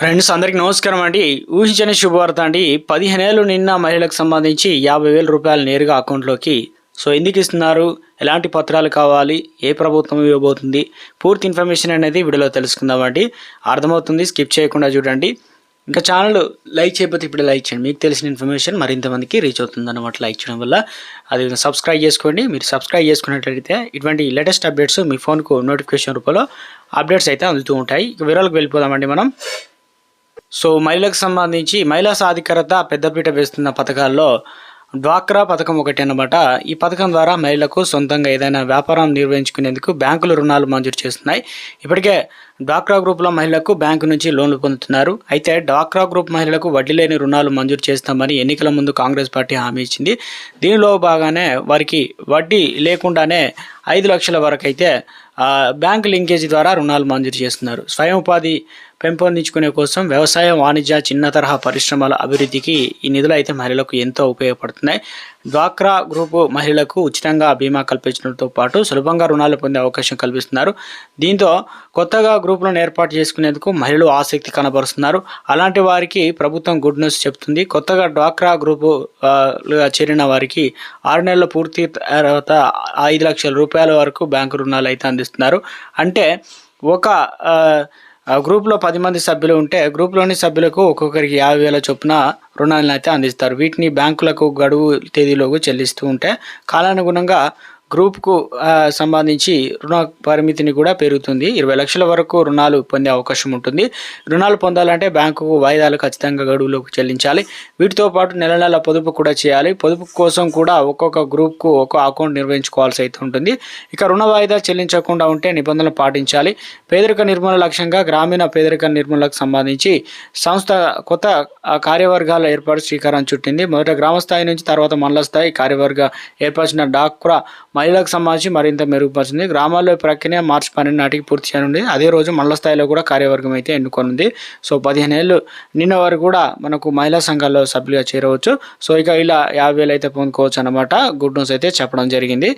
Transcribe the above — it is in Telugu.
ఫ్రెండ్స్ అందరికీ నమస్కారం అండి. ఊహించని శుభవార్త అండి. పదిహేనేళ్ళు నిన్న మహిళలకు సంబంధించి యాభై వేల రూపాయలు నేరుగా అకౌంట్లోకి. సో ఎందుకు ఇస్తున్నారు? ఎలాంటి పత్రాలు కావాలి? ఏ ప్రభుత్వం ఇవ్వబోతుంది? పూర్తి ఇన్ఫర్మేషన్ అనేది వీడియోలో తెలుసుకుందామండి అర్థమవుతుంది స్కిప్ చేయకుండా చూడండి. ఇంకా ఛానల్ లైక్ చేయకపోతే ఇప్పుడు లైక్ చేయండి. మీకు తెలిసిన ఇన్ఫర్మేషన్ మరింత మందికి రీచ్ అవుతుంది అనమాట లైక్ చేయడం వల్ల. అది సబ్స్క్రైబ్ చేసుకోండి. మీరు సబ్స్క్రైబ్ చేసుకున్నట్లయితే ఇటువంటి లేటెస్ట్ అప్డేట్స్ మీ ఫోన్కు నోటిఫికేషన్ రూపంలో అప్డేట్స్ అయితే అందుతూ ఉంటాయి. ఇక వివరాలకు వెళ్ళిపోదామండి మనం. సో మహిళలకు సంబంధించి మహిళా సాధికారత పెద్దపీట వేస్తున్న పథకాల్లో డ్వాక్రా పథకం ఒకటి అన్నమాట. ఈ పథకం ద్వారా మహిళలకు సొంతంగా ఏదైనా వ్యాపారం నిర్వహించుకునేందుకు బ్యాంకులు రుణాలు మంజూరు చేస్తున్నాయి. ఇప్పటికే డ్వాక్రా గ్రూప్లో మహిళలకు బ్యాంకు నుంచి లోన్లు పొందుతున్నారు. అయితే డ్వాక్రా గ్రూప్ మహిళలకు వడ్డీ లేని రుణాలు మంజూరు చేస్తామని ఎన్నికల ముందు కాంగ్రెస్ పార్టీ హామీ ఇచ్చింది. దీనిలో భాగానే వారికి వడ్డీ లేకుండానే ఐదు లక్షల వరకు అయితే బ్యాంక్ లింకేజీ ద్వారా రుణాలు మంజూరు చేస్తున్నారు. స్వయం ఉపాధి పెంపొందించుకునే కోసం వ్యవసాయం వాణిజ్య చిన్న తరహా పరిశ్రమల అభివృద్ధికి ఈ నిధులు అయితే మహిళలకు ఎంతో ఉపయోగపడుతున్నాయి. డ్వాక్రా గ్రూపు మహిళలకు ఉచితంగా బీమా కల్పించడంతో పాటు సులభంగా రుణాలు పొందే అవకాశం కల్పిస్తున్నారు. దీంతో కొత్తగా గ్రూపులను ఏర్పాటు చేసుకునేందుకు మహిళలు ఆసక్తి కనబరుస్తున్నారు. అలాంటి వారికి ప్రభుత్వం గుడ్ న్యూస్ చెప్తుంది. కొత్తగా డ్వాక్రా గ్రూపు చేరిన వారికి ఆరు నెలల పూర్తి తర్వాత ఐదు లక్షల రూపాయల వరకు బ్యాంకు రుణాలు అయితే అందిస్తున్నారు. అంటే ఒక గ్రూప్లో పది మంది సభ్యులు ఉంటే గ్రూప్లోని సభ్యులకు ఒక్కొక్కరికి యాభై వేల చొప్పున రుణాలను అయితే అందిస్తారు. వీటిని బ్యాంకులకు గడువు తేదీలోకి చెల్లిస్తూ ఉంటే కాలానుగుణంగా గ్రూప్కు సంబంధించి రుణ పరిమితిని కూడా పెరుగుతుంది. ఇరవై లక్షల వరకు రుణాలు పొందే అవకాశం ఉంటుంది. రుణాలు పొందాలంటే బ్యాంకుకు వాయిదాలు ఖచ్చితంగా గడువులోకి చెల్లించాలి. వీటితో పాటు నెల నెల పొదుపు కూడా చేయాలి. పొదుపు కోసం కూడా ఒక్కొక్క గ్రూప్కు ఒక్కో అకౌంట్ నిర్వహించుకోవాల్సి అయితే ఉంటుంది. ఇక రుణ వాయిదా చెల్లించకుండా ఉంటే నిబంధనలు పాటించాలి. పేదరిక నిర్మూలన లక్ష్యంగా గ్రామీణ పేదరిక నిర్మూలనకు సంబంధించి సంస్థ కొత్త కార్యవర్గాల ఏర్పాటు శ్రీకారం చుట్టింది. మొదట గ్రామ స్థాయి నుంచి తర్వాత మండల స్థాయి కార్యవర్గ ఏర్పరిచిన డాక్రా మహిళలకు సంబంధించి మరింత మెరుగుపరిచింది. గ్రామాల్లో ప్రక్రియ మార్చి పన్నెండు నాటికి పూర్తి చేయనుంది. అదే రోజు మండల స్థాయిలో కూడా కార్యవర్గం అయితే ఎన్నుకొనుంది. సో పదిహేను ఏళ్ళు నిన్న వరకు కూడా మనకు మహిళా సంఘాల్లో సభ్యులుగా చేరవచ్చు. సో ఇక ఇలా యాభై వేలు అయితే పొందుకోవచ్చు అనమాట గుడ్ న్యూస్ అయితే చెప్పడం జరిగింది.